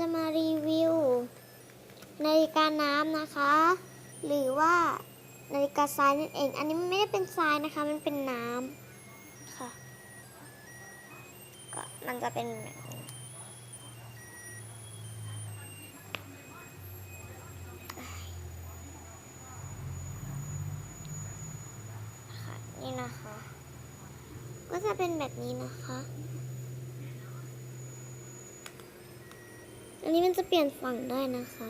จะมารีวิวนาฬิกาน้ำนะคะ หรือว่านาฬิกาทรายนั่นเอง อันนี้ไม่ได้เป็นทรายนะคะ มันเป็นน้ำค่ะ ก็มันจะเป็นแบบนี้ค่ะนี่นะคะ ก็จะเป็นแบบนี้นะคะ นนี้มันจะเปลี่ยนฝั่งได้นะคะ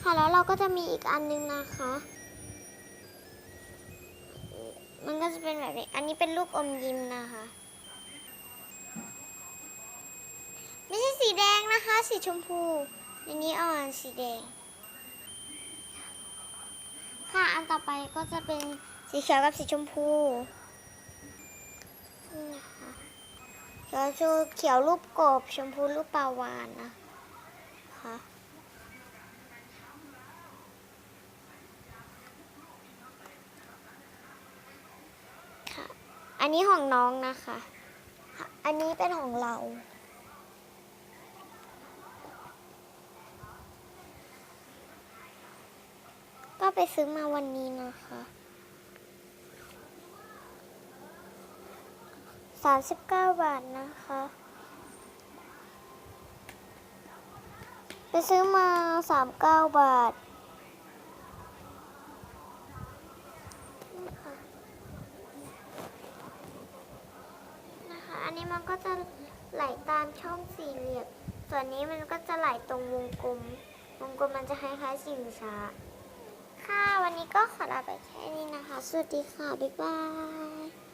ค่ะแล้วเราก็จะมีอีกอันนึงนะคะ มันก็จะเป็นแบบนี้ อันนี้เป็นลูกอมยิ้มนะคะ ไม่ใช่สีแดงนะคะ สีชมพูอันนี้อ่อนสีแดง ค่ะอันต่อไปก็จะเป็นสีเขียวกับสีชมพูนี่นะคะเขียวชูเขียวรูปกบ ชมพูรูปปลาวานนะคะ อันนี้ของน้องนะคะ อันนี้เป็นของเรา ก็ไปซื้อมาวันนี้นะคะสามสิบเก้าบาทนะคะ ไปซื้อมาสามเก้าบาทนะคะนะคะ อัน นี้มันก็จะไหลตามช่องสี่เหลี่ยม ส่วนนี้มันก็จะไหลตรงวงกลม วงกลมมันจะคล้ายๆสิงช้า ค่ะ วันนี้ก็ขอลาไปแค่นี้นะคะ สวัสดีค่ะ บ๊ายบาย